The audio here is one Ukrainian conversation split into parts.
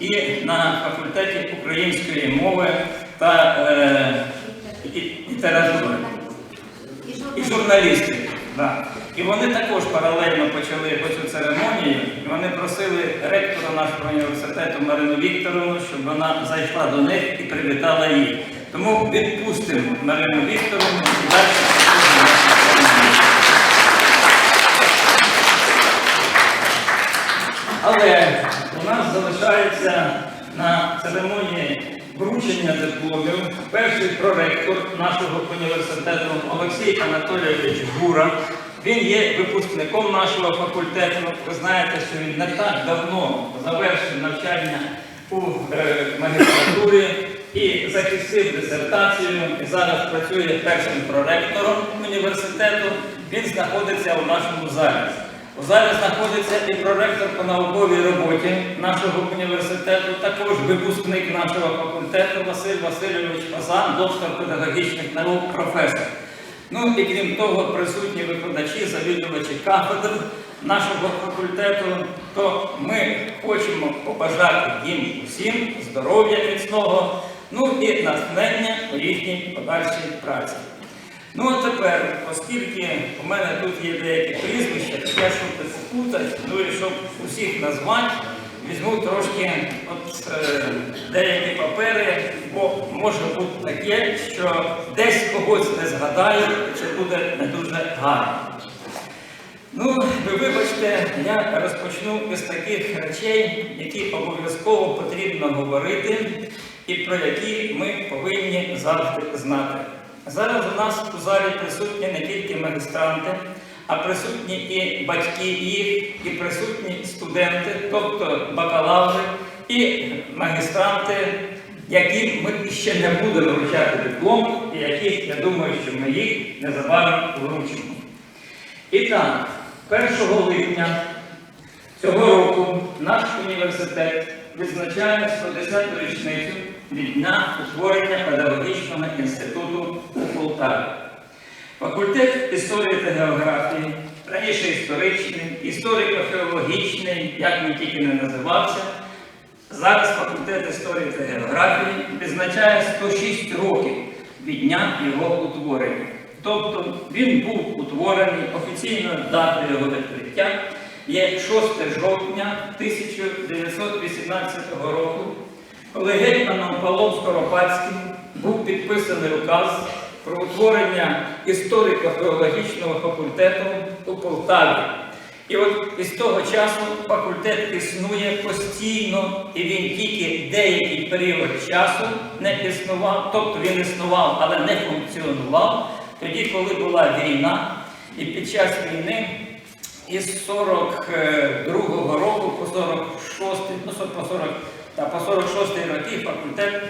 і на факультеті української мови та е, літератури і журналістики. Да. І вони також паралельно почали цю церемонію. І вони просили ректора нашого університету Марину Вікторовну, щоб вона зайшла до них і привітала їх. Тому відпустимо Марину Вікторовну і далі. Але залишається на церемонії вручення дипломів перший проректор нашого університету Олексій Анатолійович Гура. Він є випускником нашого факультету. Ви знаєте, що він не так давно завершив навчання у е, магістратурі і захистив дисертацію. І зараз працює першим проректором університету. Він знаходиться у нашому залі. У залі знаходиться і проректор по науковій роботі нашого університету, також випускник нашого факультету Василь Васильович Фазан, доктор педагогічних наук, професор. Ну і крім того, присутні викладачі, завідувачі кафедр нашого факультету, то ми хочемо побажати їм усім здоров'я міцного, ну і натхнення у їхній подальшій праці. Ну а тепер, оскільки у мене тут є деякі прізвища, я щоб не попутати, ну і щоб усіх назвати, візьму трошки от, е, деякі папери, бо може бути таке, що десь когось не згадаю, це буде не дуже гарно. Ну, ви вибачте, я розпочну із таких речей, які обов'язково потрібно говорити і про які ми повинні завжди знати. Зараз у нас у залі присутні не тільки магістранти, а присутні і батьки їх, і присутні студенти, тобто бакалаври і магістранти, яким ми ще не будемо вручати диплом, і яких, я думаю, що ми їх незабаром вручимо. І так, 1 липня цього року наш університет відзначає 110-ту річницю від дня утворення педагогічного інституту Полтаві. Факультет історії та географії, раніше історичний, історико-філологічний, як він тільки не називався, зараз факультет історії та географії відзначає 106 років від дня його утворення. Тобто він був утворений офіційною датою його відкриття є 6 жовтня 1918 року, коли гетьманом Павлом Скоропадським був підписаний указ про утворення історико-філологічного факультету у Полтаві. І от із того часу факультет існує постійно, і він тільки деякий період часу не існував, тобто він існував, але не функціонував, тоді, коли була війна, і під час війни із 42-го року по 46, ну, по 40, та по 46 роки факультет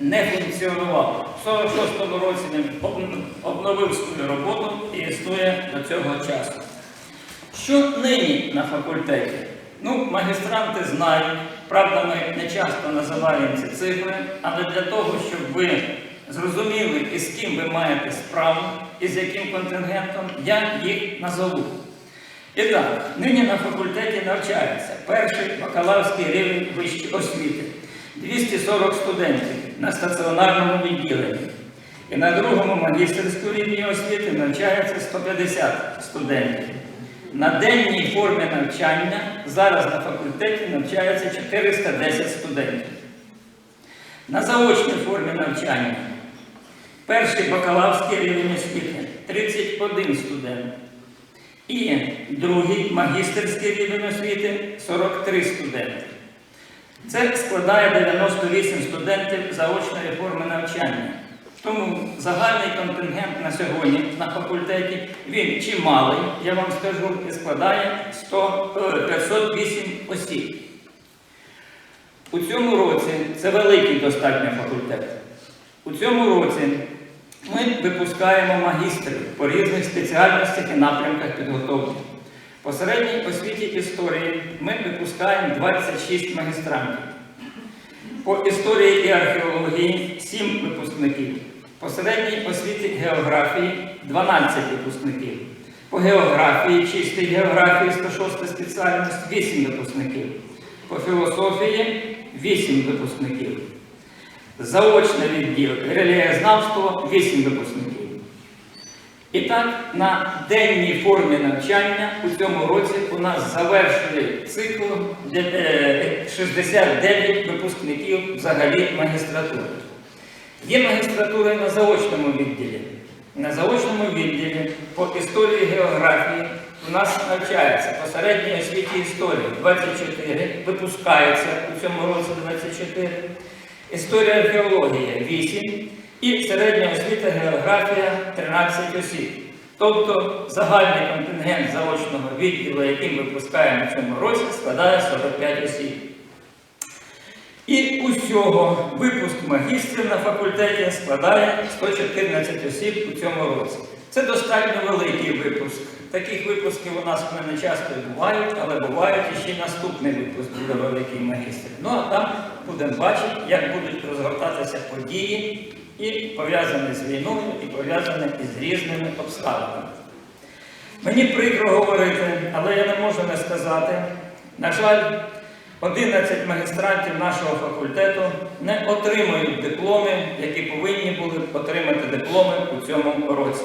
не функціонував. В 46-му році він обновив свою роботу і існує до цього часу. Що нині на факультеті? Ну, магістранти знають, правда, ми не часто називаємо ці цифри, але для того, щоб ви зрозуміли, із ким ви маєте справу і з яким контингентом, я їх назову. І так, нині на факультеті навчається перший бакалаврський рівень вищої освіти, 240 студентів на стаціонарному відділенні. І на другому магістерському рівні освіти навчається 150 студентів. На денній формі навчання зараз на факультеті навчається 410 студентів. На заочній формі навчання перший бакалаврський рівень освіти 31 студент. І другий магістерський рівень освіти 43 студенти. Це складає 98 студентів заочної форми навчання. Тому загальний контингент на сьогодні на факультеті він чималий, я вам скажу, і складає 100, е, 508 осіб. У цьому році це великий достатньо факультет. У цьому році ми випускаємо магістрів по різних спеціальностях і напрямках підготовки. По середній освіті історії ми випускаємо 26 магістрантів. По історії і археології 7 випускників. По середній освіті географії 12 випускників. По географії, чистій географії 106 спеціальність 8 випускників. По філософії 8 випускників. Заочне відділ релігієзнавство 8 випускників. І так, на денній формі навчання у цьому році у нас завершили цикл е, 69 випускників взагалі магістратури. Є магістратура на заочному відділі. На заочному відділі по історії географії у нас навчається по середній освіті історії 24, випускається у цьому році 24, історія археологія 8 і середня освіта географія 13 осіб. Тобто загальний контингент заочного відділу, яким випускаємо в цьому році, складає 45 осіб. І усього випуск магістрів на факультеті складає 114 осіб у цьому році. Це достатньо великий випуск. Таких випусків у нас вони не часто бувають, але бувають і ще наступний випуск буде великий магістрів. Ну а там будемо бачити, як будуть розгортатися події і пов'язані з війною, і пов'язані із різними обставинами. Мені прикро говорити, але я не можу не сказати. На жаль, 11 магістрантів нашого факультету не отримують дипломи, які повинні були отримати дипломи у цьому році.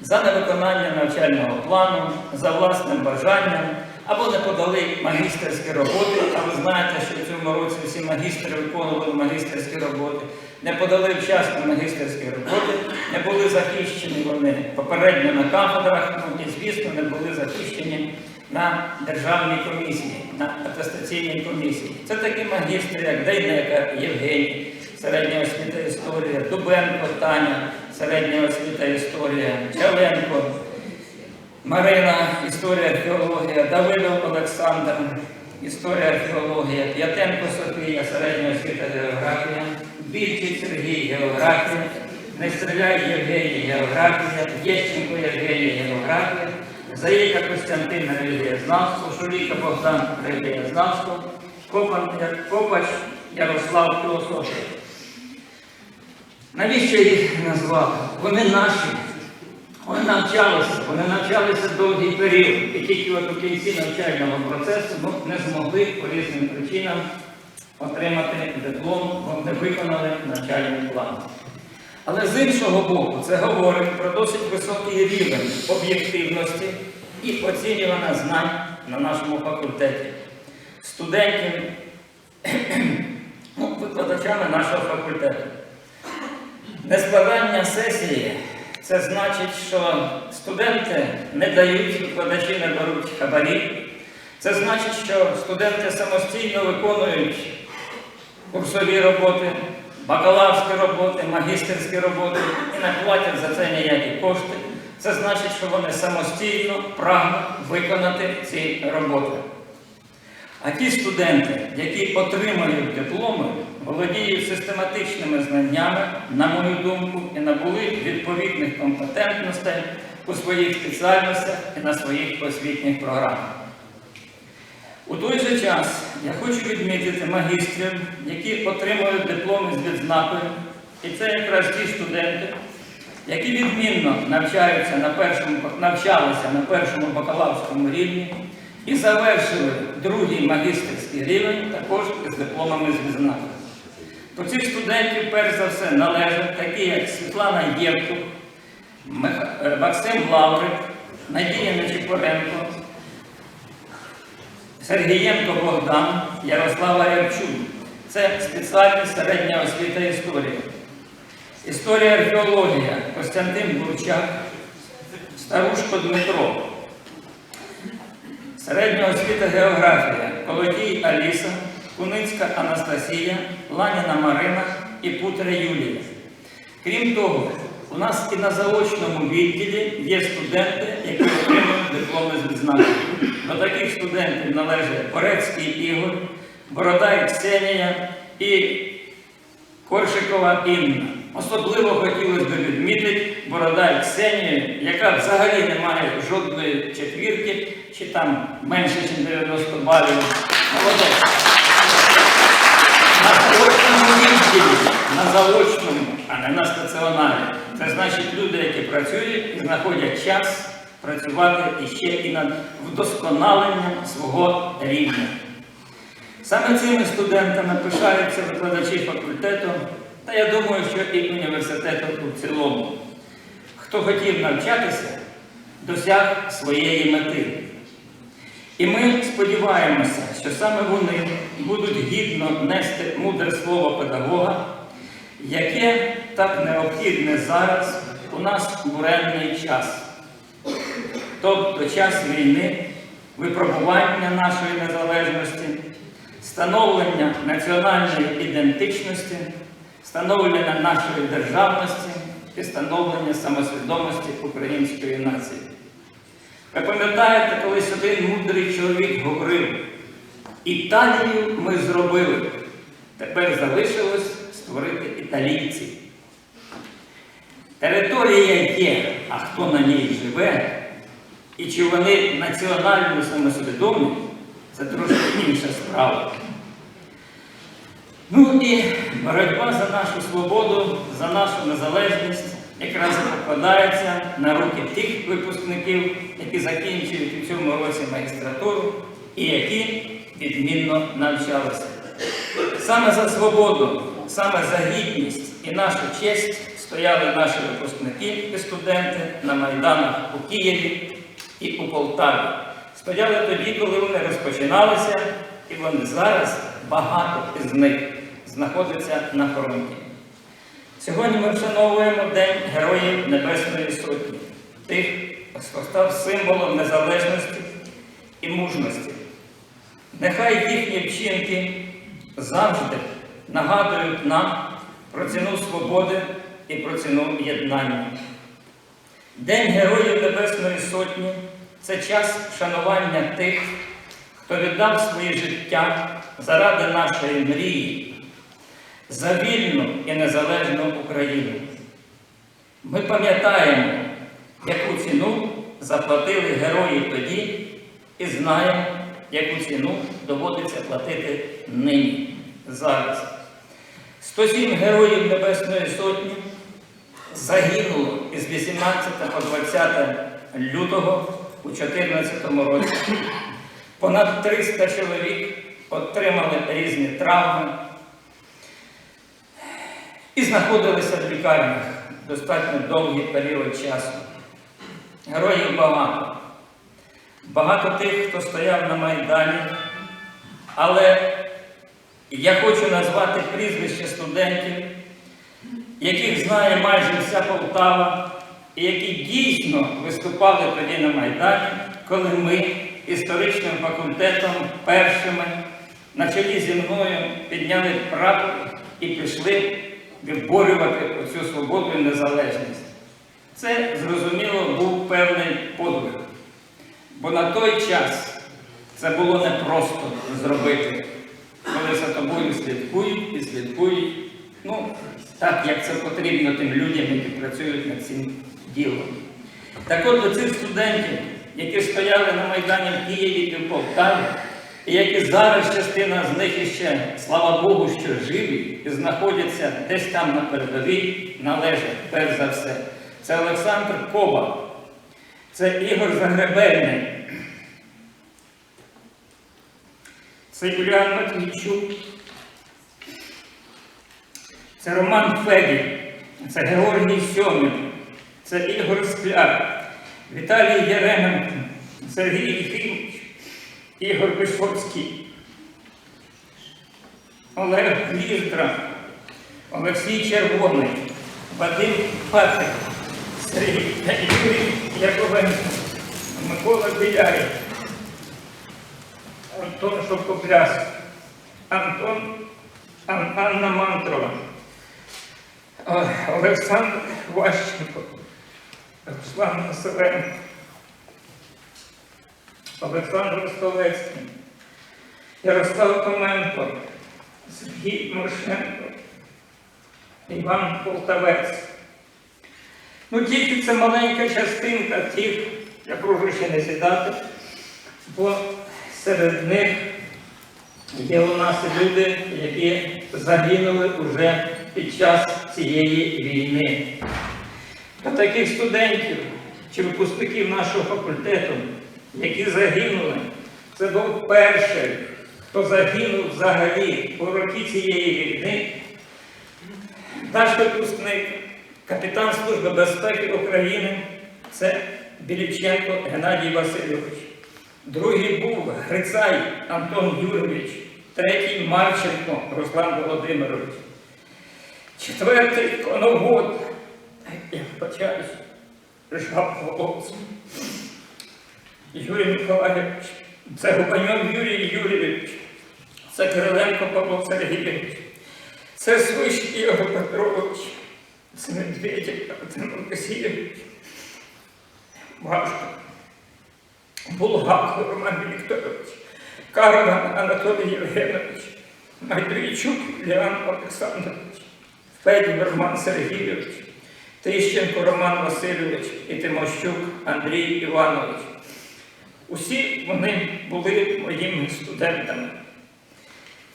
За невиконання навчального плану, за власним бажанням, або не подали магістерські роботи, а ви знаєте, що в цьому році всі магістри виконували магістерські роботи, не подали вчасно магістерські роботи, не були захищені вони попередньо на кафедрах, ну і, звісно, не були захищені на державній комісії, на атестаційній комісії. Це такі магістри, як Дейнека Євгеній, середня освіта історія, Дубенко Таня, середня освіта історія, Чаленко, Марина, історія археологія, Давидов Олександр, історія археологія, П'ятенко Софія, середня освіта географія, Більчий Сергій географія, Нестріляй Євгеній географія, Єщенко Євгеній географія, Заїка Костянтин релігієзнавство, Шуліка Богдан релігієзнавство, Копач Ярослав філософія. Навіщо їх назвати? Вони наші. Вони навчалися, вони навчалися довгий період. І тільки от у кінці навчального процесу не змогли по різним причинам отримати диплом, бо не виконали навчальний план. Але з іншого боку, це говорить про досить високий рівень об'єктивності і оцінювання знань на нашому факультеті. Студентів, ну, викладачами нашого факультету. Нескладання сесії це значить, що студенти не дають, викладачі не беруть хабарі. Це значить, що студенти самостійно виконують курсові роботи, бакалаврські роботи, магістерські роботи і не платять за це ніякі кошти. Це значить, що вони самостійно прагнуть виконати ці роботи. А ті студенти, які отримають дипломи, володіють систематичними знаннями, на мою думку, і набули відповідних компетентностей у своїх спеціальностях і на своїх освітніх програмах. У той же час я хочу відмітити магістрів, які отримують дипломи з відзнакою, і це якраз ті студенти, які відмінно навчаються на першому, навчалися на першому бакалаврському рівні і завершили другий магістерський рівень також з дипломами з відзнакою. До цих студентів, перш за все, належать такі, як Світлана Мих- е, Максим Лаврик, Надія Нечипоренко, Сергієнко Богдан, Ярослава Рябчук. Це спеціальність середня освіта історії. Історія археологія Костянтин Бурчак, Старушко Дмитро. Середня освіта географія Колодій Аліса, Куницька Анастасія, Ланіна Марина і Путра Юлія. Крім того, у нас і на заочному відділі є студенти, які отримують дипломи з відзнакою. До таких студентів належать Порецький Ігор, Бородай Ксенія і Коршикова Інна. Особливо хотілося б відмітити Бородай Ксенію, яка взагалі не має жодної четвірки, чи там менше, ніж 90 балів. Молодець. На заочному на заочному, а не на стаціонарі. Це значить люди, які працюють і знаходять час працювати іще і над вдосконаленням свого рівня. Саме цими студентами пишаються викладачі факультету, та я думаю, що і університету у цілому. Хто хотів навчатися, досяг своєї мети. І ми сподіваємося, що саме вони будуть гідно нести мудре слово педагога, яке так необхідне зараз у нас буренний час. Тобто час війни, випробування нашої незалежності, становлення національної ідентичності, становлення нашої державності і становлення самосвідомості української нації. Ви пам'ятаєте, колись один мудрий чоловік говорив, Італію ми зробили, тепер залишилось створити італійців. Територія є, а хто на ній живе, і чи вони національно самосвідомі, це трошки інша справа. Ну і боротьба за нашу свободу, за нашу незалежність якраз покладається на руки тих випускників, які закінчують у цьому році магістратуру і які відмінно навчалися. Саме за свободу, саме за гідність і нашу честь стояли наші випускники і студенти на майданах у Києві і у Полтаві. Стояли тоді, коли вони розпочиналися, і вони зараз багато із них знаходяться на фронті. Сьогодні ми вшановуємо День Героїв Небесної Сотні, тих, хто став символом незалежності і мужності. Нехай їхні вчинки завжди нагадують нам про ціну свободи і про ціну єднання. День Героїв Небесної Сотні це час вшанування тих, хто віддав своє життя заради нашої мрії, за вільну і незалежну Україну. Ми пам'ятаємо, яку ціну заплатили герої тоді, і знаємо, яку ціну доводиться платити нині, зараз. 107 героїв Небесної Сотні загинуло із 18 по 20 лютого у 2014 році. Понад 300 чоловік отримали різні травми і знаходилися в лікарнях достатньо довгий період часу. Героїв багато. Багато тих, хто стояв на Майдані, але я хочу назвати прізвища студентів, яких знає майже вся Полтава, і які дійсно виступали тоді на Майдані, коли ми історичним факультетом першими на чолі зі мною підняли прапор і пішли виборювати оцю свободу і незалежність. Це, зрозуміло, був певний подвиг. Бо на той час це було непросто зробити, коли за тобою слідкують і слідкують, ну, так, як це потрібно тим людям, які працюють над цим ділом. Так от до цих студентів, які стояли на Майдані в Києві і в Полтаві, і які зараз частина з них іще, слава Богу, що живі і знаходяться десь там на передовій, належать перш за все. Це Олександр Коба, це Ігор Загребельний, це Юліан Матвійчук, це Роман Федір, це Георгій Сьомін, це Ігор Скляр, Віталій Яременко, Сергій Єфімович, Ігор Висоцький, Олег Ліздра, Олексій Червоний, Вадим Патрик, Сергій Юрій Яковенко, Микола Біляєв, Антон Шовкопляс, Антон Ан- Анна Мантрова, Олександр Ващенко, Руслан Василенко, Олександр Столецький, Ярослав Томенко, Сергій Морошенко, Іван Полтавець. Ну, тільки це маленька частинка тих, я прошу ще не сідати, бо серед них є у нас люди, які загинули уже під час цієї війни. Та таких студентів чи випускників нашого факультету, які загинули, це був перший, хто загинув взагалі у роки цієї війни, наш випускник, капітан Служби безпеки України, це Біліченко Геннадій Васильович. Другий був Грицай Антон Юрійович, третій Марченко Руслан Володимирович. Четвертий коновод, я вибачаюсь, жаб волос. Юрій Миколаївич, це Губаньов Юрій Юрійович, це Кириленко Павло Сергійович, це Свищ Ігор Петрович, це Медведєв Артем Олексійович, Важко, Булгак Роман Вікторович, Карман Анатолій Євгенович, Майдрійчук Ліан Олександрович, Федір Роман Сергійович, Тищенко Роман Васильович і Тимощук Андрій Іванович. Усі вони були моїми студентами.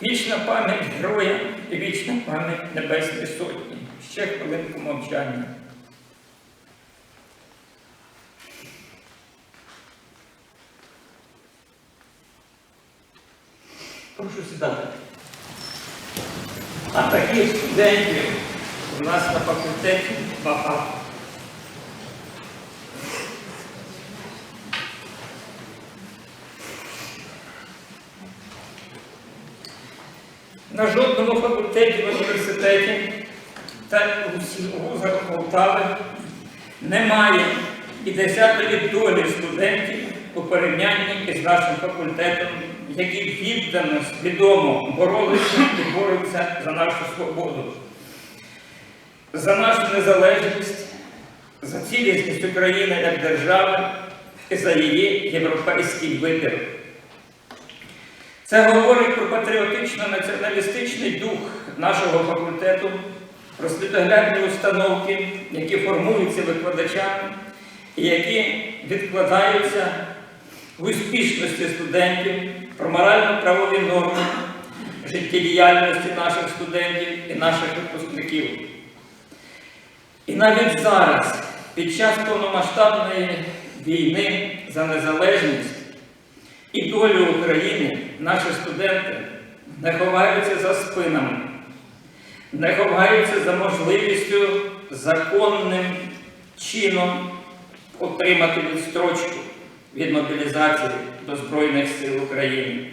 Вічна пам'ять героя і вічна пам'ять Небесної Сотні. Ще хвилинку мовчання. Прошу сідати. А таких студентів у нас на факультеті багато. На жодному факультеті в університеті та у вузах Полтави немає і десятої долі студентів у порівнянні із нашим факультетом, які віддано, свідомо боролися і борються за нашу свободу, за нашу незалежність, за цілісність України як держави і за її європейський вибір. Це говорить про патріотично-націоналістичний дух нашого факультету, про світоглядні установки, які формуються викладачами і які відкладаються в успішності студентів, про морально-правові норми життєдіяльності наших студентів і наших випускників. І навіть зараз, під час повномасштабної війни за незалежність, і долю України наші студенти не ховаються за спинами, не ховаються за можливістю законним чином отримати відстрочку від мобілізації до Збройних сил України.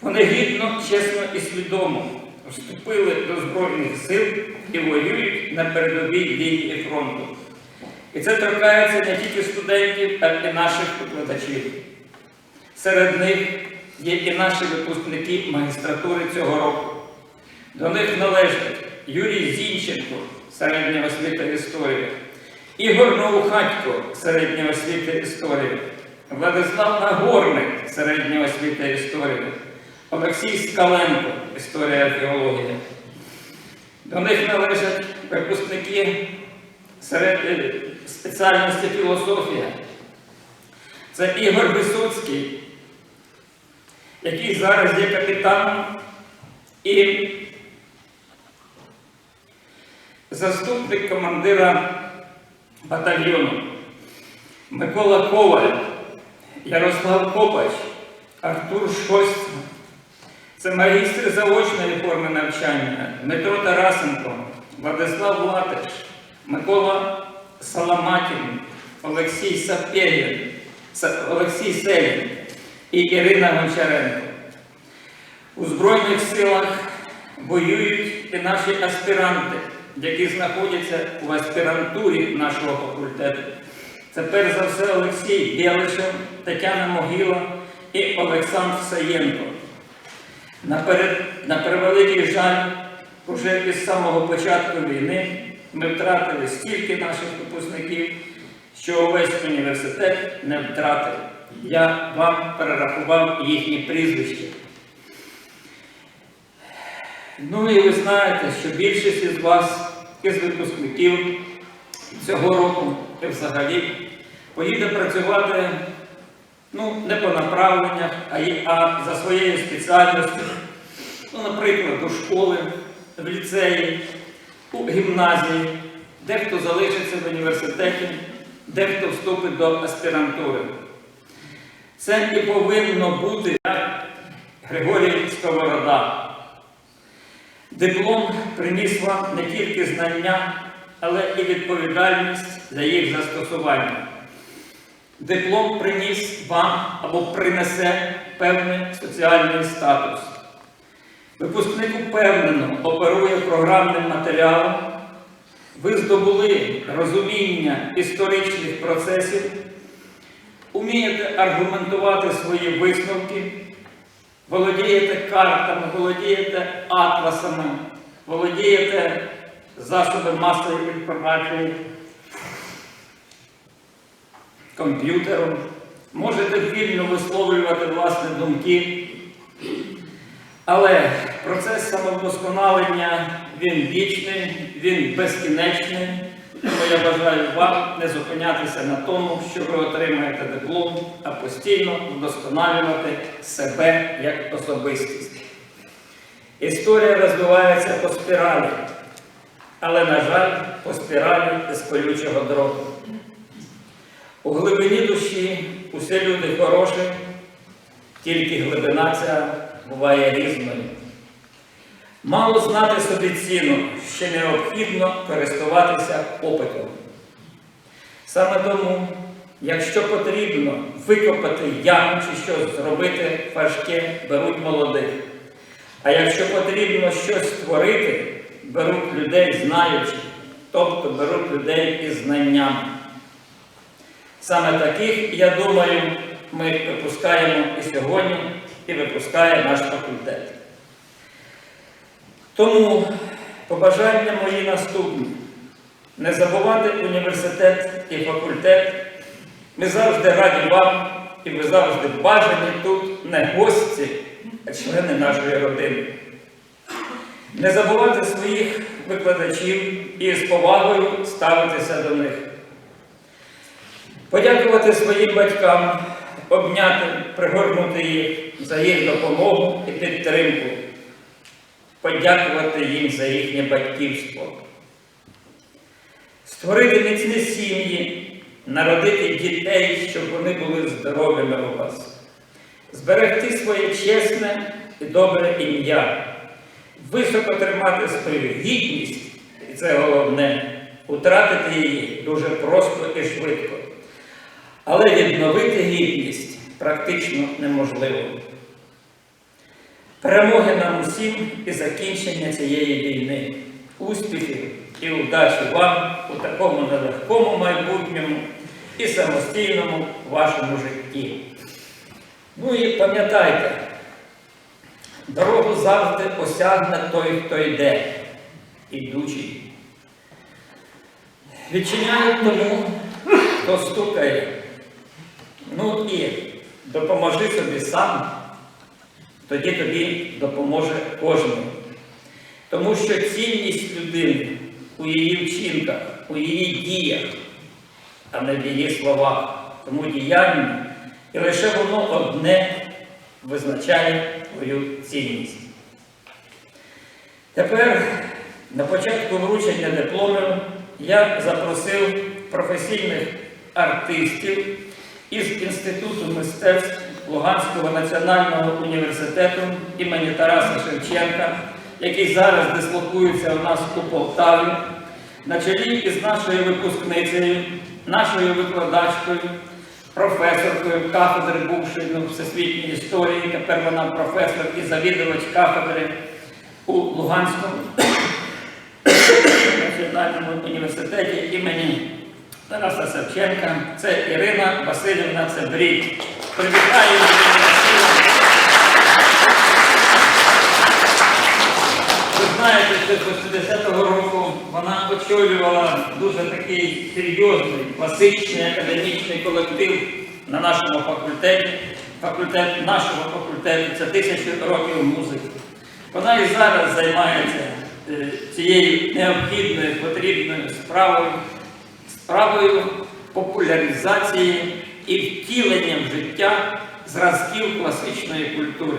Вони гідно, чесно і свідомо вступили до Збройних сил і воюють на передовій лінії фронту. І це торкається не тільки студентів, а й наших викладачів. Серед них є і наші випускники магістратури цього року. До них належать Юрій Зінченко, середня освіта історія, Ігор Новухатько, середня освіта історія, Владислав Нагорник, середня освіта історія, Олексій Скаленко, історія археологія. До них належать випускники серед е, спеціальності філософія. Це Ігор Висоцький, який зараз є капітаном і заступник командира батальйону Микола Коваль, Ярослав Копач, Артур Шостін. Це магістри заочної форми навчання Дмитро Тарасенко, Владислав Латиш, Микола Саламатін, Олексій Сапєгін, Олексій Селін і Ірина Гончаренко. У Збройних силах воюють і наші аспіранти, які знаходяться у аспірантурі нашого факультету. Це перш за все Олексій Білишев, Тетяна Могила і Олександр Саєнко. Наперед, на превеликий жаль, уже із самого початку війни ми втратили стільки наших випускників, що увесь університет не втратив. Я вам перерахував їхні прізвища. Ну і ви знаєте, що більшість із вас, із випускників цього року і взагалі поїде працювати ну, не по направленнях, а, за своєю спеціальністю. Ну, наприклад, до школи, в ліцеї, у гімназії, дехто залишиться в університеті, дехто вступить до аспірантури. Це і повинно бути Григорій Сковорода. Диплом приніс вам не тільки знання, але і відповідальність за їх застосування. Диплом приніс вам або принесе певний соціальний статус. Випускник упевнено оперує програмним матеріалом. Ви здобули розуміння історичних процесів, умієте аргументувати свої висновки, володієте картами, володієте атласами, володієте засобами масової інформації, комп'ютером, можете вільно висловлювати власні думки. Але процес самовдосконалення він вічний, він безкінечний. Тому я бажаю вам не зупинятися на тому, що ви отримаєте диплом, а постійно вдосконалювати себе як особистість. Історія розвивається по спіралі, але, на жаль, по спіралі із колючого дроту. У глибині душі усі люди хороші, тільки глибина ця буває різною. Мало знати собі ціну, ще необхідно користуватися опитом. Саме тому, якщо потрібно викопати яму чи щось зробити важке, беруть молодих. А якщо потрібно щось створити, беруть людей знаючих, тобто беруть людей із знаннями. Саме таких, я думаю, ми випускаємо і сьогодні, і випускає наш факультет. Тому побажання мої наступні. Не забувати університет і факультет. Ми завжди раді вам і ви завжди бажані тут не гості, а члени нашої родини. Не забувати своїх викладачів і з повагою ставитися до них. Подякувати своїм батькам, обняти, пригорнути їх за їх допомогу і підтримку. Подякувати їм за їхнє батьківство. Створити міцні сім'ї, народити дітей, щоб вони були здоровими у вас. Зберегти своє чесне і добре ім'я, високо тримати свою гідність, і це головне, утратити її дуже просто і швидко. Але відновити гідність практично неможливо. Перемоги нам усім і закінчення цієї війни, успіхів і удачі вам у такому нелегкому майбутньому і самостійному вашому житті. Ну і пам'ятайте, дорогу завжди осягне той, хто йде, ідучий. Відчиняють тому, хто стукає. Ну і допоможи собі сам, тоді тобі допоможе кожен. Тому що цінність людини у її вчинках, у її діях, а не в її словах, тому діяння, і лише воно одне визначає твою цінність. Тепер на початку вручення дипломів я запросив професійних артистів із Інституту мистецтв Луганського національного університету імені Тараса Шевченка, який зараз дислокується у нас у Полтаві, на чолі із нашою випускницею, нашою викладачкою, професоркою кафедри бувшої всесвітньої історії, тепер вона професор і завідувач кафедри у Луганському національному університеті імені Тараса Савченка. Це Ірина Васильівна Цебрій. Привітаю. Ви знаєте, що з 60-го року вона очолювала дуже такий серйозний, класичний академічний колектив на нашому факультеті. Факультет нашого факультету це тисячі років музики. Вона і зараз займається е, цією необхідною, потрібною справою, справою популяризації і втіленням життя зразків класичної культури.